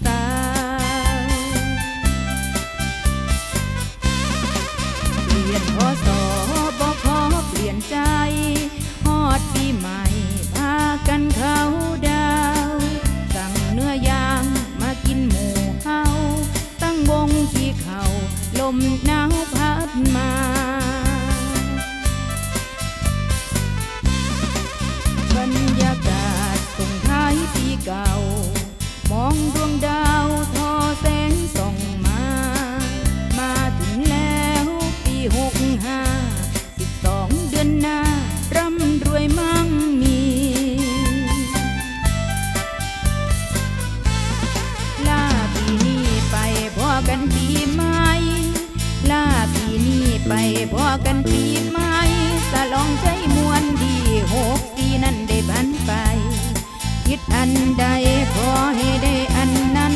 เป็นดอกสาวเปลี่ยนพศบ่ขอเปลี่ยนใจ ฮอดปีใหม่พากันเขาดาว สั่งเนื้อย่างมากินหมูเฮาตั้งวงที่เขาลมหนาวพัดมา ไปพอกันปีใหม่สลองใจมวนดีหกปีนั้นได้บันไป คิดอันใดขอให้ได้อันนั้น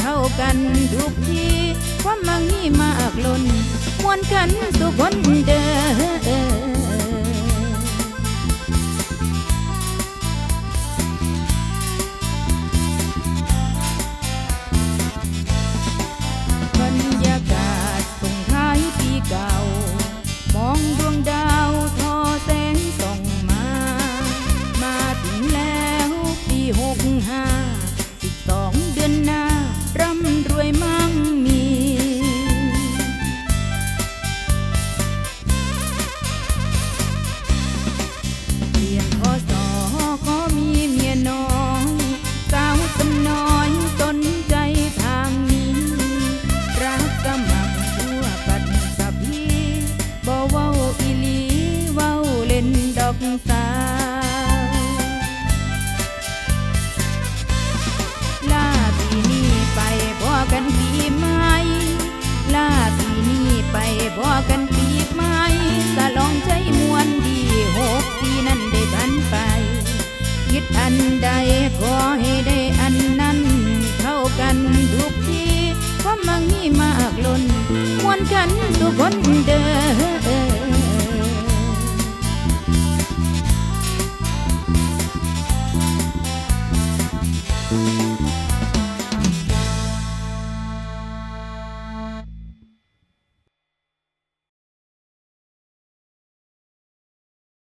เท่ากันทุกทีความมังมีมากล้นมวนกันสุขคนเดิ high. ใดขอให้ได้อันนั้นเท่ากันทุกทีความมั่งมีมากล้นมวนกันทุกคนเดิน